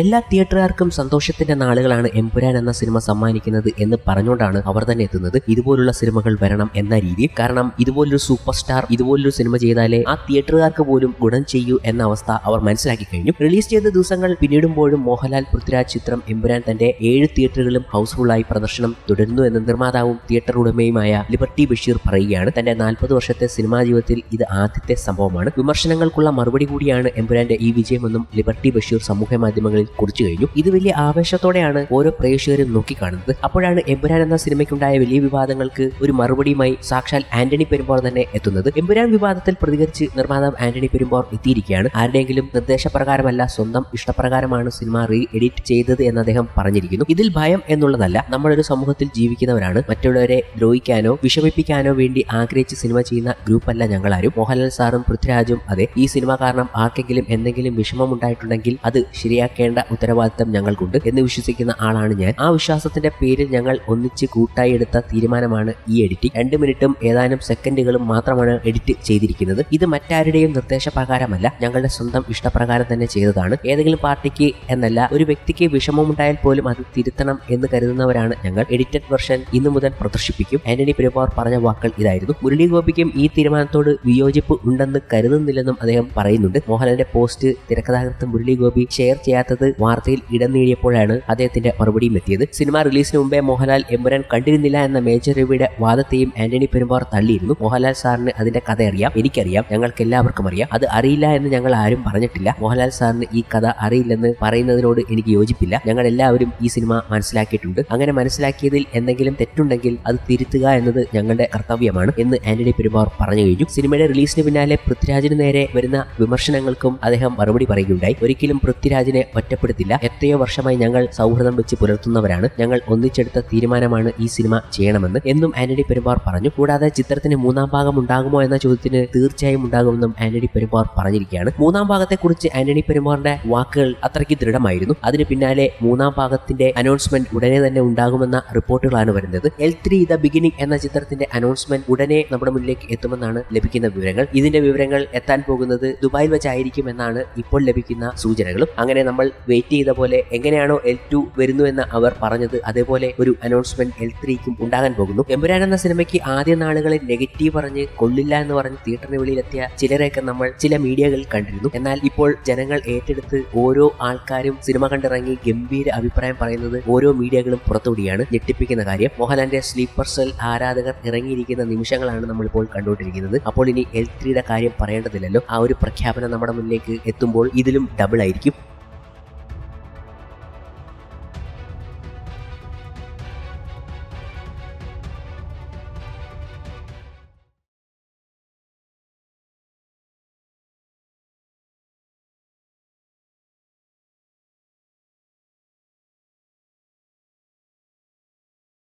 എല്ലാ തിയേറ്ററുകാർക്കും സന്തോഷത്തിന്റെ നാളുകളാണ് എംപുരാൻ എന്ന സിനിമ സമ്മാനിക്കുന്നത് എന്ന് പറഞ്ഞുകൊണ്ടാണ് അവർ തന്നെ എത്തുന്നത്. ഇതുപോലുള്ള സിനിമകൾ വരണം എന്ന രീതി. കാരണം ഇതുപോലൊരു സൂപ്പർ സ്റ്റാർ ഇതുപോലൊരു സിനിമ ചെയ്താലേ ആ തിയേറ്ററുകാർക്ക് പോലും ഗുണം ചെയ്യൂ എന്ന അവസ്ഥ അവർ മനസ്സിലാക്കി കഴിഞ്ഞു. റിലീസ് ചെയ്ത ദിവസങ്ങൾ പിന്നീടുമ്പോഴും മോഹൻലാൽ പൃഥ്വിരാജ് ചിത്രം എംപുരാൻ തന്റെ ഏഴ് തിയേറ്ററുകളും ഹൗസ്ഫുള്ളായി പ്രദർശനം തുടരുന്നു എന്ന് നിർമ്മാതാവും തിയേറ്റർ ഉടമയുമായ ലിബർട്ടി ബഷീർ പറയുകയാണ്. തന്റെ നാൽപ്പത് വർഷത്തെ സിനിമാ ജീവിതത്തിൽ ഇത് ആദ്യത്തെ സംഭവമാണ്. വിമർശനങ്ങൾക്കുള്ള മറുപടി കൂടിയാണ് എംപുരാന്റെ ഈ വിജയമെന്നും ലിബർട്ടി ബഷീർ സമൂഹ മാധ്യമങ്ങളിൽ കുറിച്ചു കഴിഞ്ഞു. ഇത് വലിയ ആവേശത്തോടെയാണ് ഓരോ പ്രേക്ഷകരും നോക്കിക്കാണുന്നത്. അപ്പോഴാണ് എമ്പുരാൻ എന്ന സിനിമയ്ക്കുണ്ടായ വലിയ വിവാദങ്ങൾക്ക് ഒരു മറുപടിയുമായി സാക്ഷാൽ ആന്റണി പെരുമ്പോർ തന്നെ എത്തുന്നത്. എമ്പുരാൻ വിവാദത്തിൽ പ്രതികരിച്ച് നിർമ്മാതാവ് ആന്റണി പെരുമ്പോർ എത്തിയിരിക്കുകയാണ്. ആരുടെയെങ്കിലും നിർദ്ദേശപ്രകാരമല്ല സ്വന്തം ഇഷ്ടപ്രകാരമാണ് സിനിമ റീ എഡിറ്റ് ചെയ്തത് എന്ന് അദ്ദേഹം പറഞ്ഞിരിക്കുന്നു. ഇതിൽ ഭയം എന്നുള്ളതല്ല നമ്മളൊരു സമൂഹത്തിൽ ജീവിക്കുന്നവരാണ്. മറ്റുള്ളവരെ ദ്രോഹിക്കാനോ വിഷമിപ്പിക്കാനോ വേണ്ടി ആഗ്രഹിച്ച് സിനിമ ചെയ്യുന്ന ഗ്രൂപ്പല്ല ഞങ്ങളാരും. മോഹൻലാൽ സാറും പൃഥ്വിരാജും അതെ. ഈ സിനിമ കാരണം ആർക്കെങ്കിലും എന്തെങ്കിലും വിഷമമുണ്ടായിട്ടുണ്ടെങ്കിൽ അത് ശരിയാക്കേണ്ട ഉത്തരവാദിത്തം ഞങ്ങൾക്കുണ്ട് എന്ന് വിശ്വസിക്കുന്ന ആളാണ് ഞാൻ. ആ വിശ്വാസത്തിന്റെ പേരിൽ ഞങ്ങൾ ഒന്നിച്ച് കൂട്ടായി എടുത്ത തീരുമാനമാണ് ഈ എഡിറ്റിംഗ് രണ്ട് മിനിറ്റും ഏതാനും സെക്കൻഡുകളും മാത്രമാണ് എഡിറ്റ് ചെയ്തിരിക്കുന്നത്. ഇത് മറ്റാരുടെയും നിർദ്ദേശപ്രകാരമല്ല ഞങ്ങളുടെ സ്വന്തം ഇഷ്ടപ്രകാരം തന്നെ ചെയ്തതാണ്. ഏതെങ്കിലും പാർട്ടിക്ക് എന്നല്ല ഒരു വ്യക്തിക്ക് വിഷമമുണ്ടായാൽ പോലും അത് തിരുത്തണം എന്ന് കരുതുന്നവരാണ് ഞങ്ങൾ. എഡിറ്റഡ് വെർഷൻ ഇന്നു മുതൽ പ്രദർശിപ്പിക്കും. ആന്റണി പെരുമാർ പറഞ്ഞ വാക്കുകൾ ഇതായിരുന്നു. മുരളി ഗോപിക്കും ഈ തീരുമാനത്തോട് വിയോജിപ്പ് ഉണ്ടെന്ന് കരുതുന്നില്ലെന്നും അദ്ദേഹം പറയുന്നുണ്ട്. മോഹൻലാലിന്റെ പോസ്റ്റ് തിരക്കഥാകൃത്ത് മുരളി ഗോപി ഷെയർ ചെയ്യാത്തത് വാർത്തയിൽ ഇടം നേടിയപ്പോഴാണ് അദ്ദേഹത്തിന്റെ മറുപടിയും എത്തിയത്. സിനിമ റിലീസിന് മുമ്പേ മോഹൻലാൽ എമ്പുരാൻ കണ്ടിരുന്നില്ല എന്ന മേജർ രവിയുടെ വാദത്തെയും ആന്റണി പെരുമ്പാർ തള്ളിയിരുന്നു. മോഹൻലാൽ സാറിന് അതിന്റെ കഥ അറിയാം എനിക്കറിയാം ഞങ്ങൾക്ക് എല്ലാവർക്കും അറിയാം. അത് അറിയില്ല എന്ന് ഞങ്ങൾ ആരും പറഞ്ഞിട്ടില്ല. മോഹൻലാൽ സാറിന് ഈ കഥ അറിയില്ലെന്ന് പറയുന്നതിനോട് എനിക്ക് യോജിപ്പില്ല. ഞങ്ങൾ എല്ലാവരും ഈ സിനിമ മനസ്സിലാക്കിയിട്ടുണ്ട്. അങ്ങനെ മനസ്സിലാക്കിയതിൽ എന്തെങ്കിലും തെറ്റുണ്ടെങ്കിൽ അത് തിരുത്തുക എന്നത് ഞങ്ങളുടെ കർത്തവ്യമാണ് എന്ന് ആന്റണി പെരുമാർ പറഞ്ഞു കഴിഞ്ഞു. സിനിമയുടെ റിലീസിന് പിന്നാലെ പൃഥ്വിരാജിന് നേരെ വരുന്ന വിമർശനങ്ങൾക്കും അദ്ദേഹം മറുപടി പറയുകയുണ്ടായി. ഒരിക്കലും പൃഥ്വിരാജിനെ ഒറ്റപ്പെടുത്തില്ല. എത്രയോ വർഷമായി ഞങ്ങൾ സൗഹൃദം വെച്ച് പുലർത്തുന്നവരാണ്. ഞങ്ങൾ ഒന്നിച്ചെടുത്ത തീരുമാനമാണ് ഈ സിനിമ ചെയ്യണമെന്ന് എന്നും ആന്റണി പെരുമ്പാർ പറഞ്ഞു. കൂടാതെ ചിത്രത്തിന് മൂന്നാം ഭാഗം ഉണ്ടാകുമോ എന്ന ചോദ്യത്തിന് തീർച്ചയായും ഉണ്ടാകുമെന്നും ആന്റണി പെരുമ്പാർ പറഞ്ഞിരിക്കുകയാണ്. മൂന്നാം ഭാഗത്തെക്കുറിച്ച് ആന്റണി പെരുമാറിന്റെ വാക്കുകൾ അത്രയ്ക്ക് ദൃഢമായിരുന്നു. അതിന് പിന്നാലെ മൂന്നാം ഭാഗത്തിന്റെ അനൗൺസ്മെന്റ് ഉടനെ തന്നെ ഉണ്ടാകുമെന്ന റിപ്പോർട്ടുകളാണ് വരുന്നത്. എൽ ത്രീ ദ ബിഗിനിങ് എന്ന ചിത്രത്തിന്റെ അനൗൺസ്മെന്റ് ഉടനെ നമ്മുടെ മുന്നിലേക്ക് എത്തുമെന്നാണ് ലഭിക്കുന്ന വിവരങ്ങൾ. ഇതിന്റെ വിവരങ്ങൾ എത്താൻ പോകുന്നത് ദുബായിൽ വെച്ചായിരിക്കും എന്നാണ് ഇപ്പോൾ ലഭിക്കുന്ന സൂചനകളും. അങ്ങനെ നമ്മൾ വെയിറ്റ് ചെയ്ത പോലെ എങ്ങനെയാണോ എൽ ടു വരുന്നുവെന്ന് അവർ പറഞ്ഞത്. അതേപോലെ ഒരു അനൗൺസ്മെന്റ് എൽ ത്രീക്കും ഉണ്ടാകാൻ പോകുന്നു. എമ്പുരാൻ എന്ന സിനിമയ്ക്ക് ആദ്യ നാളുകളിൽ നെഗറ്റീവ് പറഞ്ഞ് കൊള്ളില്ല എന്ന് പറഞ്ഞ് തിയേറ്ററിന് വെളിയിലെത്തിയ ചിലരെയൊക്കെ നമ്മൾ ചില മീഡിയകളിൽ കണ്ടിരുന്നു. എന്നാൽ ഇപ്പോൾ ജനങ്ങൾ ഏറ്റെടുത്ത് ഓരോ ആൾക്കാരും സിനിമ കണ്ടിറങ്ങി ഗംഭീര അഭിപ്രായം പറയുന്നത് ഓരോ മീഡിയകളും പുറത്തുവിടുകയാണ് ഞെട്ടിപ്പിക്കുന്ന കാര്യം മോഹൻലാലിന്റെ സ്ലീപ്പർ സെൽ ആരാധകർ ഇറങ്ങിയിരിക്കുന്ന നിമിഷങ്ങളാണ് നമ്മളിപ്പോൾ കണ്ടുകൊണ്ടിരിക്കുന്നത്. അപ്പോൾ ഇനി എൽ ത്രീയുടെ കാര്യം പറയേണ്ടതില്ലല്ലോ. ആ ഒരു പ്രഖ്യാപനം നമ്മുടെ മുന്നിലേക്ക് എത്തുമ്പോൾ ഇതിലും ഡബിൾ ആയിരിക്കും.